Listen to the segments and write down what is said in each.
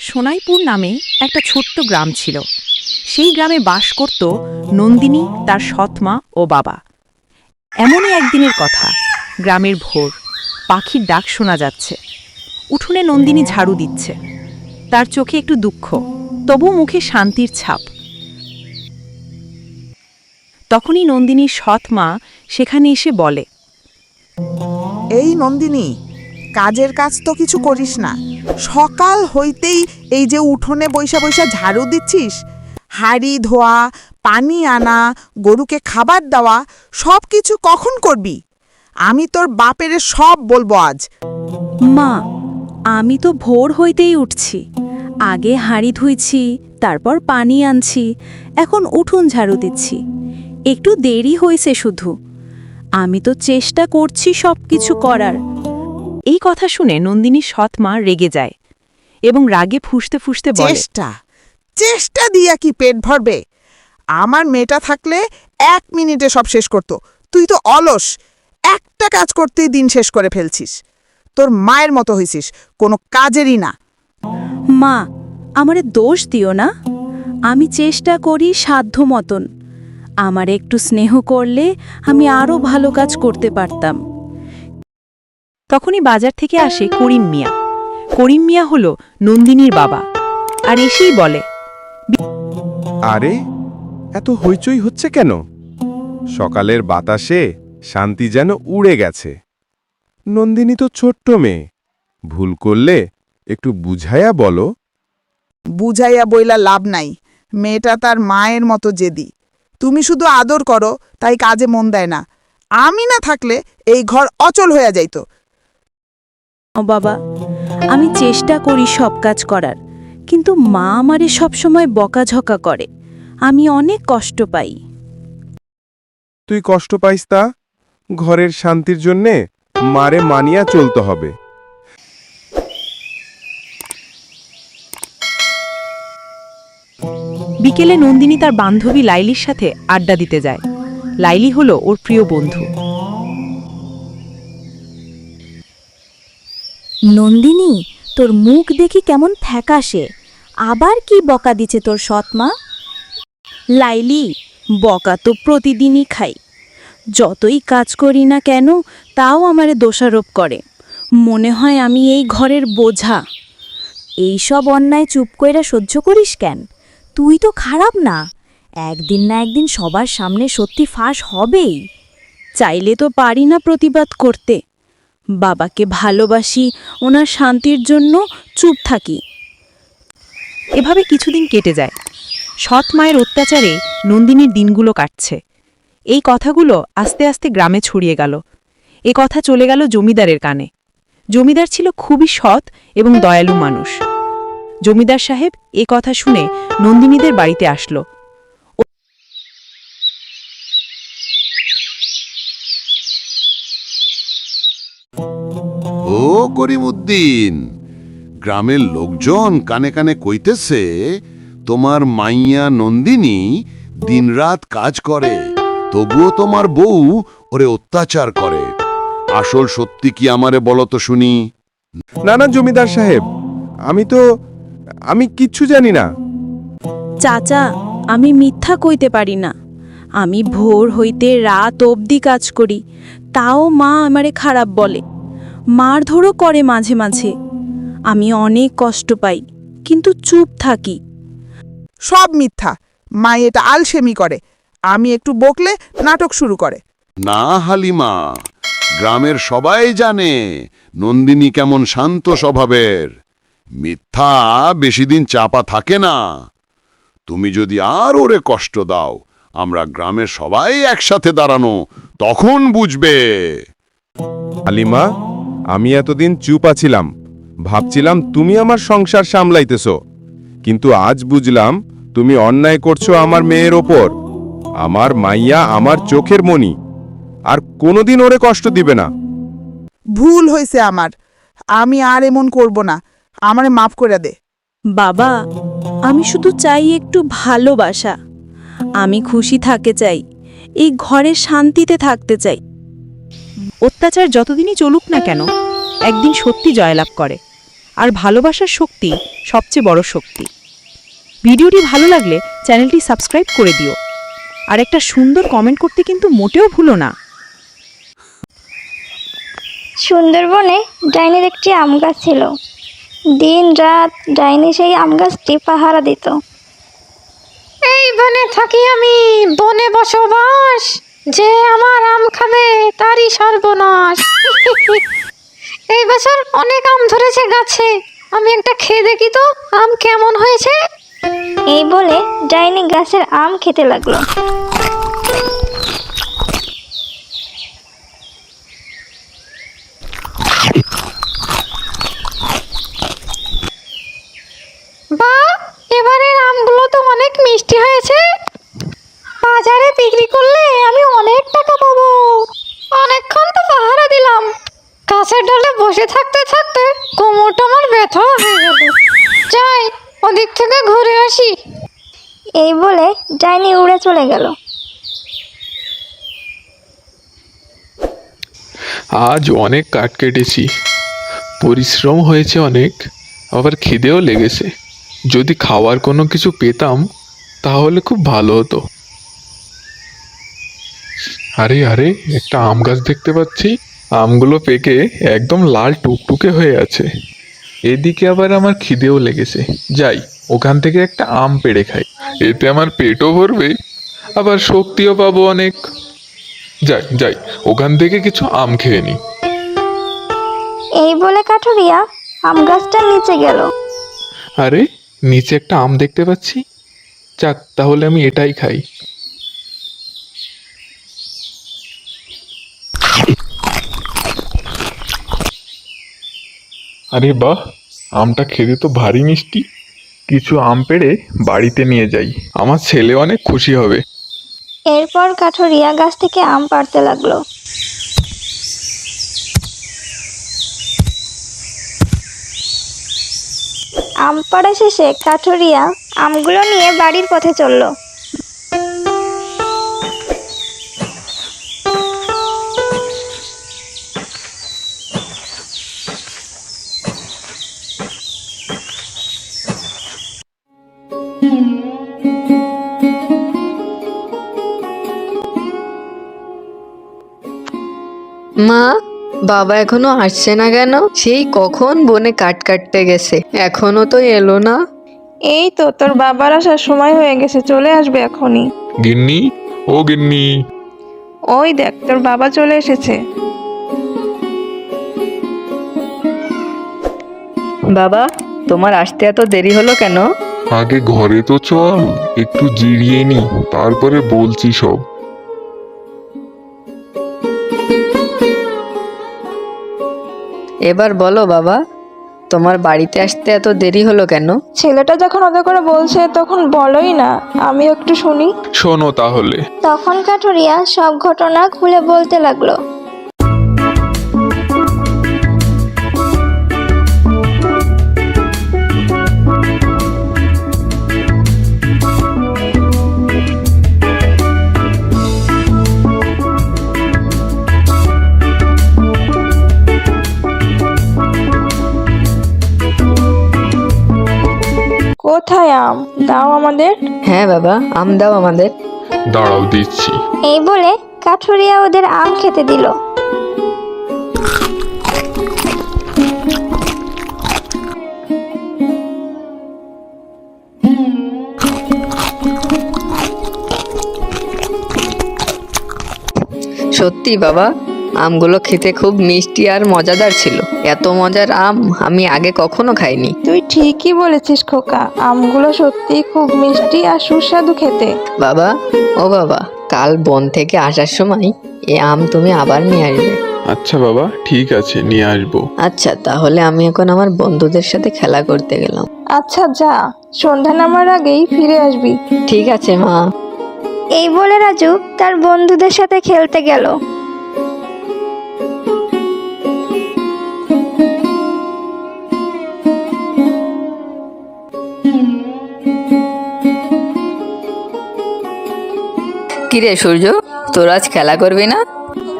সোনাইপুর নামে একটা ছোট্ট গ্রাম ছিল। সেই গ্রামে বাস করত নন্দিনী, তার সৎমা ও বাবা। এমনই একদিনের কথা, গ্রামের ভোর, পাখির ডাক শোনা যাচ্ছে। উঠোনে নন্দিনী ঝাড়ু দিচ্ছে। তার চোখে একটু দুঃখ তবু মুখে শান্তির ছাপ। তখনই নন্দিনীর সৎ মা সেখানে এসে বলে, এই নন্দিনী কাজের কাজ তো কিছু করিস না। সকাল হইতেই এই যে উঠোনে বৈশা বৈশা ঝাড়ু দিচ্ছিস, হাড়ি ধোয়া, পানি আনা, গরুকে খাবার দেওয়া সব কিছু কখন করবি? আমি তোর বাপেরে সব বলব আজ। মা, আমি তো ভোর হইতেই উঠছি। আগে হাঁড়ি ধুইছি, তারপর পানি আনছি, এখন উঠুন ঝাড়ু দিচ্ছি। একটু দেরি হয়েছে শুধু। আমি তো চেষ্টা করছি সব কিছু করার। এই কথা শুনে নন্দিনী সৎ মা রেগে যায় এবং রাগে ফুসতে ফুসতে বলে চেষ্টা চেষ্টা দিয়া কি পেট ভরবে? আমার মেয়েটা থাকলে এক মিনিটে সব শেষ করতো। তুই তো অলস একটা কাজ করতেই দিন শেষ করে ফেলছিস। তোর মায়ের মতো হইছিস কোনো কাজেরই না। মা আমারে দোষ দিও না। আমি চেষ্টা করি সাধ্য মতন। আমার একটু স্নেহ করলে আমি আরও ভালো কাজ করতে পারতাম। তখনই বাজার থেকে আসে করিম মিয়া। করিম মিয়া হলো নন্দিনীর বাবা আর এসেই বলে আরে এত হইচই হচ্ছে কেন? সকালের বাতাসে শান্তি যেন উড়ে গেছে। নন্দিনী তো ছোট্ট মেয়ে ভুল করলে একটু বুঝাইয়া বলো। বুঝাইয়া বইলা লাভ নাই মেয়েটা তার মায়ের মতো জেদি। তুমি শুধু আদর করো তাই কাজে মন দেয় না। আমি না থাকলে এই ঘর অচল হয়ে যাইত। বাবা আমি চেষ্টা করি সব কাজ করার কিন্তু মা আমারে সবসময় বকাঝকা করে। আমি অনেক কষ্ট পাই। তুই কষ্ট পাইস তা? ঘরের শান্তির জন্যে মারে মানিয়া চলতে হবে। বিকেলে নন্দিনী তার বান্ধবী লাইলির সাথে আড্ডা দিতে যায়। লাইলি হল ওর প্রিয় বন্ধু। নন্দিনী, তোর মুখ দেখি কেমন ফ্যাকাশে। আবার কি বকা দিছে তোর সৎমা? লাইলি, বকা তো প্রতিদিনই খাই। যতই কাজ করি না কেন, তাও আমারে দোষারোপ করে। মনে হয় আমি এই ঘরের বোঝা। এই সব অন্যায় চুপ কইরা সহ্য করিস কেন? তুই তো খারাপ না। একদিন না একদিন সবার সামনে সত্যি ফাঁস হবেই। চাইলে তো পারি না প্রতিবাদ করতে। বাবাকে ভালোবাসি, ওনার শান্তির জন্য চুপ থাকি। এভাবে কিছুদিন কেটে যায়। সৎ মায়ের অত্যাচারে নন্দিনীর দিনগুলো কাটছে। এই কথাগুলো আস্তে আস্তে গ্রামে ছড়িয়ে গেল। এ কথা চলে গেল জমিদারের কানে। জমিদার ছিল খুবই সৎ এবং দয়ালু মানুষ। জমিদার সাহেব এ কথা শুনে নন্দিনীদের বাড়িতে আসলো। ও করিমউদ্দিন গ্রামের লোকজন কানে কানে কইতেছে তোমার মাইয়া নন্দিনী দিনরাত কাজ করে তবুও তোমার বউ ওরে অত্যাচার করে। আসল সত্যি কি আমারে বলো তো শুনি? না না জমিদার সাহেব আমি তো আমি কিচ্ছু জানি না। চাচা আমি মিথ্যা কইতে পারি না। আমি ভোর হইতে রাত অবধি কাজ করি তাও মা আমারে খারাপ বলে। মারধরও করে মাঝে মাঝে। আমি অনেক কষ্ট পাই কিন্তু চুপ থাকি। সব মিথ্যা। মা এটা আলসেমি করে। আমি একটু বকলে নাটক শুরু করে। না হালিমা গ্রামের সবাই জানে নন্দিনী কেমন শান্ত স্বভাবের। মিথ্যা বেশি দিন চাপা থাকে না। তুমি যদি আর ওরে কষ্ট দাও আমরা গ্রামের সবাই একসাথে দাঁড়ানো তখন বুঝবে। আলিমা আমি এতদিন চুপ আছিলাম। ভাবছিলাম তুমি আমার সংসার সামলাইতেছ। কিন্তু আজ বুঝলাম তুমি অন্যায় করছ আমার মেয়ের ওপর। আমার মাইয়া আমার চোখের মণি। আর কোনোদিন ওরে কষ্ট দিবে না। ভুল হয়েছে আমার। আমি আর এমন করব না। আমারে মাফ করে দে। বাবা আমি শুধু চাই একটু ভালোবাসা। আমি খুশি থাকতে চাই। এই ঘরে শান্তিতে থাকতে চাই। অত্যাচার যতদিনই চলুক না কেন একদিন সত্যি জয়লাভ করে। আর ভালোবাসার শক্তি সবচেয়ে বড় শক্তি। ভিডিওটি ভালো লাগলে চ্যানেলটি সাবস্ক্রাইব করে দিও। আর একটা সুন্দর কমেন্ট করতে কিন্তু মোটেও ভুলো না। সুন্দরবনে ডাইনের একটি আম গাছ ছিল। দিন রাত ডাইনি সেই আম গাছটি পাহারা দিত। এই বনে থাকি আমি বনে বসবাস। যে আমার আম খাবে তারই সর্বনাশ। এই বছর অনেক আম ধরেছে গাছে। আমি একটা খেয়ে দেখি তো আম কেমন হয়েছে? এই বলে ডাইনি গাছের আম খেতে লাগল। বা এবারের আমগুলো তো অনেক মিষ্টি হয়েছে বাজারে বিক্রি করলে আমি অনেক টাকা পাবো অনেকক্ষণ তো পাহারা দিলাম গাছের ডালে বসে থাকতে থাকতে হয়ে গেল যাই ওদিক থেকে ঘুরে আসি। এই বলে ডাইনি উড়ে চলে গেল। আজ অনেক কাঠ কেটেছি। পরিশ্রম হয়েছে অনেক আবার খিদেও লেগেছে। যদি খাওয়ার কোনো কিছু পেতাম তাহলে খুব ভালো হতো। আরে আরে একটা আম গাছ দেখতে পাচ্ছি? আমগুলো পেকে একদম লাল টুকটুকে হয়ে আছে। এদিকে আবার আমার খিদেও লেগেছে। যাই ওখান থেকে একটা আম পেড়ে খাই। এতে আমার পেটও ভরবে আবার শক্তিও পাবো অনেক। যাই যাই ওখান থেকে কিছু আম খেয়ে নি এই বলে কাঠুরিয়া আম গাছটার নিচে গেল। আরে নিচে একটা আম দেখতে পাচ্ছি? যাক তাহলে আমি এটাই খাই। আরে বাহ, আমটা খেতে তো ভারী মিষ্টি। কিছু আম পেড়ে বাড়িতে নিয়ে যাই, আমার ছেলে অনেক খুশি হবে। এরপর কাঠুরিয়া গাছ থেকে আম পাড়তে লাগল। আম পাড়া শেষে কাঠুরিয়া আমগুলো নিয়ে বাড়ির পথে চলল। মা বাবা এখনও আসছে না কেন? সেই কখন বনে কাট কাটতে গেছে। এখনও তো এলো না। এই তো তোর বাবার আসার সময় হয়ে গেছে চলে আসবে এখনই। গিন্নি ও গিন্নি। ওই দেখ তোর বাবা চলে এসেছে। বাবা তোমার আসতে এত দেরি হলো কেন? আগে ঘরে তো চল একটু জিরিয়ে নি তারপরে বলছি সব। এবার বলো বাবা তোমার বাড়িতে আসতে এত দেরি হলো কেন? ছেলেটা যখন ওদের করে বলছে তখন বলোই না আমি একটু শুনি। শোনো তাহলে। তখন কাঠুরিয়া সব ঘটনা খুলে বলতে লাগল। কোথায় আম? দাও আমাদের। হ্যাঁ বাবা আম দাও আমাদের। দাঁড়াও দিচ্ছি। এই বলে কাঠুরিয়া ওদের আম খেতে দিল। সত্যি বাবা আমগুলো খেতে খুব মিষ্টি আর মজাদার ছিল। এত মজার আম আমি আগে কখনো খাইনি। তুই ঠিকই বলেছিস খোকা আমগুলো সত্যি খুব মিষ্টি আর সুস্বাদু খেতে। বাবা ও বাবা কাল বন থেকে আসার সময় এ আম তুমি আবার নিয়ে আসবে। আচ্ছা বাবা ঠিক আছে নিয়ে আসব। আচ্ছা তাহলে আমি এখন আমার বন্ধুদের সাথে খেলা করতে গেলাম। আচ্ছা যা সন্ধ্যা নামার আগেই ফিরে আসবি। ঠিক আছে মা। এই বলে রাজু তার বন্ধুদের সাথে খেলতে গেল। কিরে সূর্য? তোর আজ খেলা করবি না?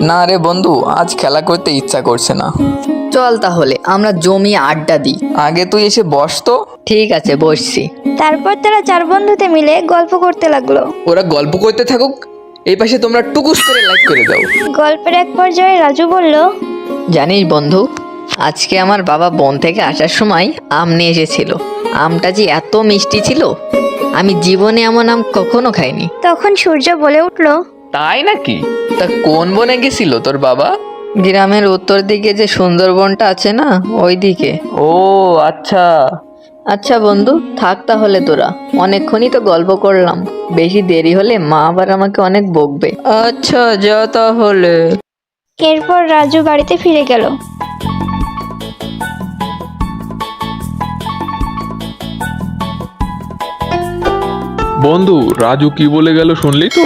না রে বন্ধু আজ খেলা করতে ইচ্ছা করছে না। চল তাহলে আমরা জমি আড্ডা দিই। আগে তুই এসে বস তো। ঠিক আছে বসছি। তারপর তারা চার বন্ধুতে মিলে গল্প করতে লাগল। ওরা গল্প করতে থাকুক এই পাশে তোমরা টুকুস করে লাইক করে দাও। গল্পের এক পর্যায়ে রাজু বলল জানিস বন্ধু আজকে আমার বাবা বন থেকে আসার সময় আম নিয়ে এসেছিল। আমটা যে এত মিষ্টি ছিল আমি জীবনে এমন আম কখনো খাইনি। তখন সূর্য বলে উঠল তাই নাকি? তা কোন বনে গেছিল তোর বাবা? গ্রামের উত্তর দিকে যে সুন্দরবনটা আছে না ওই দিকে ও আচ্ছা। আচ্ছা বন্ধু থাক তাহলে তোরা। অনেকক্ষণই তো গল্প করলাম। বেশি দেরি হলে মা আবার আমাকে অনেক বকবে। আচ্ছা যা তাহলে। এরপর রাজু বাড়িতে ফিরে গেল। বন্ধু রাজু কি বলে গেল শুনলি তো?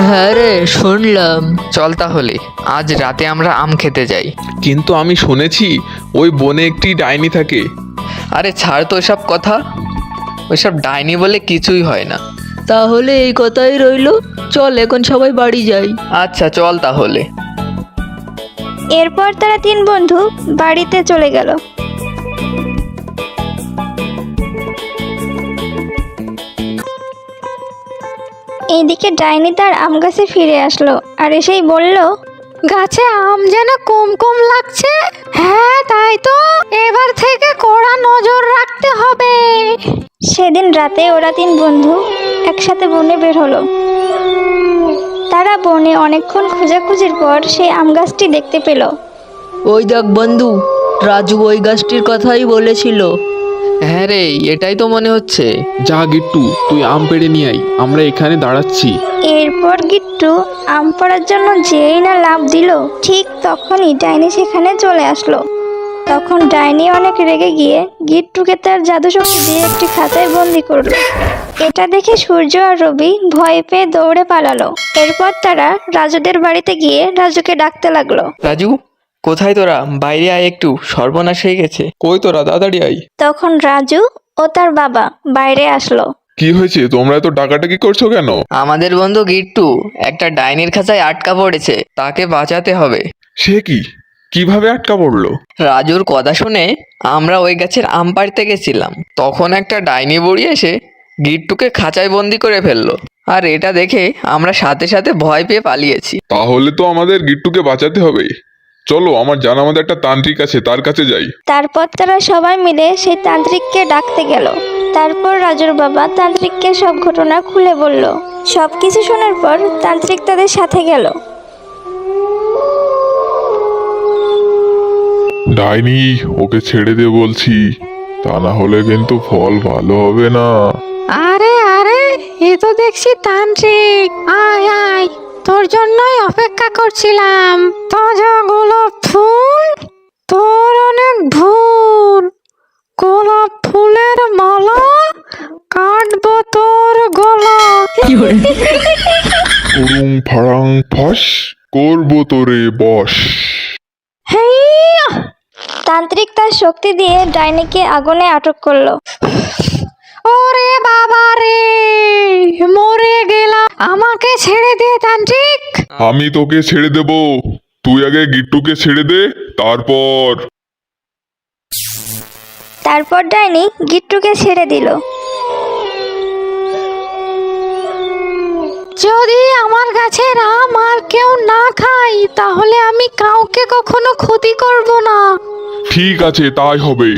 হ্যাঁ রে শুনলাম। চল তাহলে আজ রাতে আমরা আম খেতে যাই। কিন্তু আমি শুনেছি ওই বনে একটি ডাইনি থাকে। আরে ছাড় তো ওসব কথা। ওইসব ডাইনি বলে কিছুই হয় না। তাহলে এই কথাই রইল। চল এখন সবাই বাড়ি যাই। আচ্ছা চল তাহলে। এরপর তারা তিন বন্ধু বাড়িতে চলে গেল। এইদিকে ডাইনি তার আম গাছে ফিরে আসলো আর এসেই বলল, গাছে আম যেন কম কম লাগছে। হ্যাঁ তাই তো। এবার থেকে কড়া নজর রাখতে হবে। সেদিন রাতে ওরা তিন বন্ধু একসাথে বনে বের হলো। তারা বনে অনেকক্ষণ খোঁজাখুঁজির পর সেই আম গাছটি দেখতে পেল। ওই দেখ বন্ধু, রাজু ওই গাছটির কথাই বলেছিল। হ্যাঁ রে এটাই তো মনে হচ্ছে। যা গিট্টু তুই আম পেড়ে নিয়ে আই আমরা এখানে দাঁড়াচ্ছি। এরপর গিট্টু আম পড়ার জন্য যেই না লাভ দিল ঠিক তখনই ডাইনি সেখানে চলে আসলো। তখন ডাইনি অনেক রেগে গিয়ে গিট্টুকে তার জাদুশক্তি দিয়ে একটি খাঁচায় বন্দি করল। এটা দেখে সূর্য আর রবি ভয় পেয়ে দৌড়ে পালালো। এরপর তারা রাজুদের বাড়িতে গিয়ে রাজুকে ডাকতে লাগল। রাজু কোথায় তোরা? বাইরে আয় একটু সর্বনাশ হয়ে গেছে। কই তোরা? তাড়াতাড়ি আই তখন রাজু ও তার বাবা বাইরে আসলো। কি হয়েছে? তোমরা এত ডাকাটাকি করছ কেন? আমাদের বন্ধু গিট্টু একটা ডাইনির খাঁচায় আটকা পড়েছে তাকে বাঁচাতে হবে। সে কি? কীভাবে আটকা পড়ল? রাজুর কথা শুনে আমরা ওই গাছের আম পাড়তে গেছিলাম। তখন একটা ডাইনি বুড়ি এসে গিট্টুকে খাঁচায় বন্দি করে ফেলল। আর এটা দেখে আমরা সাথে সাথে ভয় পেয়ে পালিয়েছি। তাহলে তো আমাদের গিট্টুকে বাঁচাতে হবে। চলো আমার জানা আমাদের একটা তান্ত্রিক আছে তার কাছে যাই। তারপর তারা সবাই মিলে সেই তান্ত্রিককে ডাকতে গেল। তারপর রাজুর বাবা তান্ত্রিককে সব ঘটনা খুলে বলল। সব কিছু শোনার পর তান্ত্রিক তাদের সাথে গেল। ডাইনি ওকে ছেড়ে দে বলছি। তা না হলে কিন্তু ফল ভালো হবে না। আরে আরে এ তো দেখছি তান্ত্রিক। আয় আয়। তোর জন্যই অপেক্ষা করছিলাম। তাজা গোলাপ ফুল তোর অনেক ভুল। গোলাপ ফুলের মালা কাটবো তোর গলা উড়ুং ফাড়াং ফস করব তোরে বস। তান্ত্রিক তার শক্তি দিয়ে ডাইনিকে আগুনে আটক করল। ওরে বাবা রে মরে গেলাম। আমাকে ছেড়ে দে তান্ত্রিক। আমি তোকে ছেড়ে দেব। তুই আগে গিট্টুকে ছেড়ে দে তারপর। তারপর ডাইনি গিট্টুকে ছেড়ে দিল। যদি আমার গাছের আম আর কেউ না খাই তাহলে আমি কাউকে কখনো ক্ষতি করব না। ঠিক আছে তাই হবে।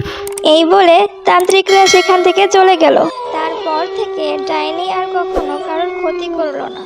এই বলে তান্ত্রিকরা সেখান থেকে চলে গেল। তারপর থেকে ডাইনি আর কখনো কারোর ক্ষতি করল না।